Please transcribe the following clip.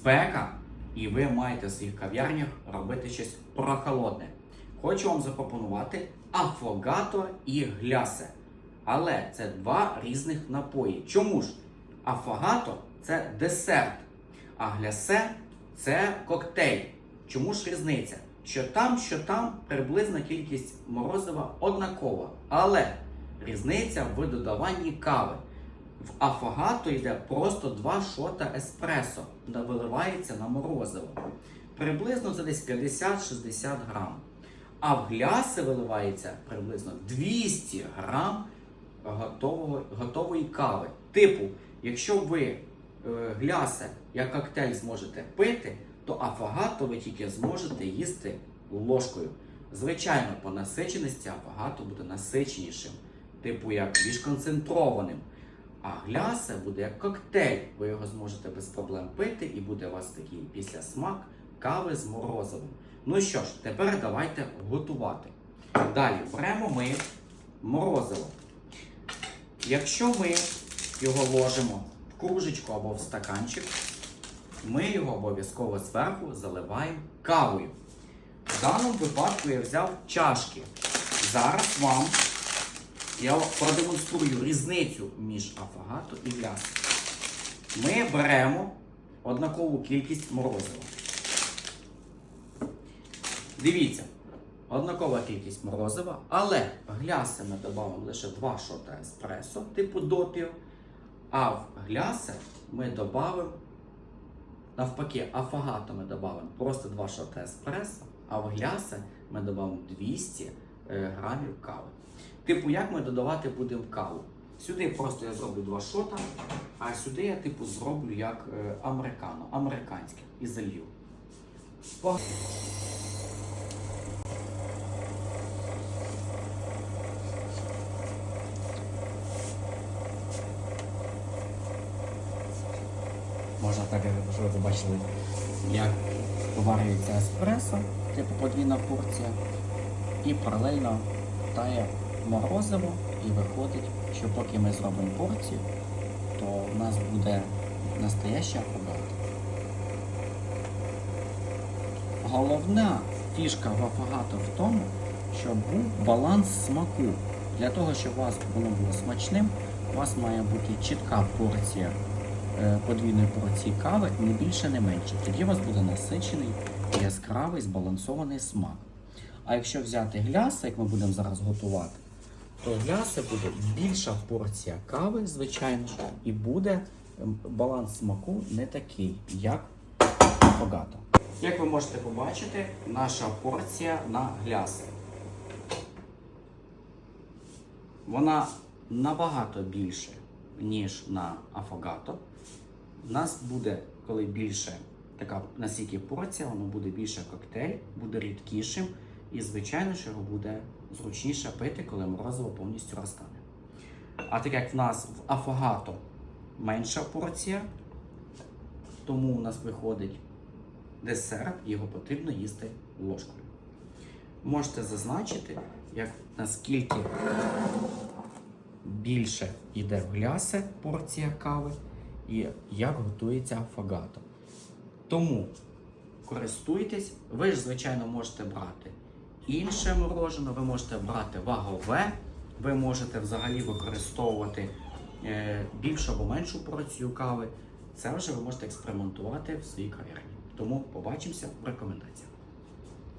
спека, і ви маєте в своїх кав'ярнях робити щось прохолодне. Хочу вам запропонувати афогато і глясе. Але це два різних напої. Чому ж? Афогато це десерт, а глясе це коктейль. Чому ж різниця? Що там, що там приблизна кількість морозива однакова. Але різниця в додаванні кави. В афагато йде просто два шота еспресо, де виливається на морозиво. Приблизно це десь 50-60 грам. А в гляси виливається приблизно 200 грам готового, готової кави. Типу, якщо ви е, глясе як коктейль зможете пити, то афагато ви тільки зможете їсти ложкою. Звичайно, по насиченості афагато буде насиченішим, типу як більш концентрованим. А глясе буде як коктейль. Ви його зможете без проблем пити, і буде у вас такий післясмак кави з морозивом. Ну що ж, тепер давайте готувати. Далі беремо ми морозиво. Якщо ми його ложимо в кружечку або в стаканчик, ми його обов'язково зверху заливаємо кавою. В даному випадку я взяв чашки. Зараз вам я продемонструю різницю між афагато і гляс. Ми беремо однакову кількість морозива. Дивіться, однакова кількість морозива, але гляси ми додамо лише 2 шота еспресо, типу допів. А в гляси ми додамо, навпаки, афагато ми додамо просто 2 шота еспресо, а в гляси ми додамо 200 е, грамів кави. Типу, як ми додавати будемо каву? Сюди просто я зроблю два шота, а сюди я типу зроблю як е, американо, американське і залью. Можна так, щоб ви побачили, як варюється еспресо, типу подвійна порція, і паралельно тає морозиво і виходить, що поки ми зробимо порцію, то в нас буде настояща афагато. Головна фішка в афагато в тому, щоб був баланс смаку. Для того, щоб у вас воно було смачним, у вас має бути чітка порція е, подвійної порції кави, не більше, не менше. Тоді у вас буде насичений, яскравий, збалансований смак. А якщо взяти гляса, як ми будемо зараз готувати, то гляса буде більша порція кави, звичайно, і буде ем, баланс смаку не такий, як багато. Як ви можете побачити, наша порція на гляси. Вона набагато більше, ніж на афогато. У нас буде, коли більше така настільки порція, воно буде більше коктейль, буде рідкішим. І, звичайно, що його буде зручніше пити, коли морозиво повністю розтане. А так як в нас в афогато менша порція, тому у нас виходить десерт, його потрібно їсти ложкою. Можете зазначити, як наскільки більше йде в глясе порція кави і як готується афагато. Тому користуйтесь, ви ж, звичайно, можете брати інше морожене, ви можете брати вагове, ви можете взагалі використовувати е, більшу або меншу порцію кави. Це вже ви можете експериментувати в своїй кав'ярні. Тому побачимося в рекомендаціях.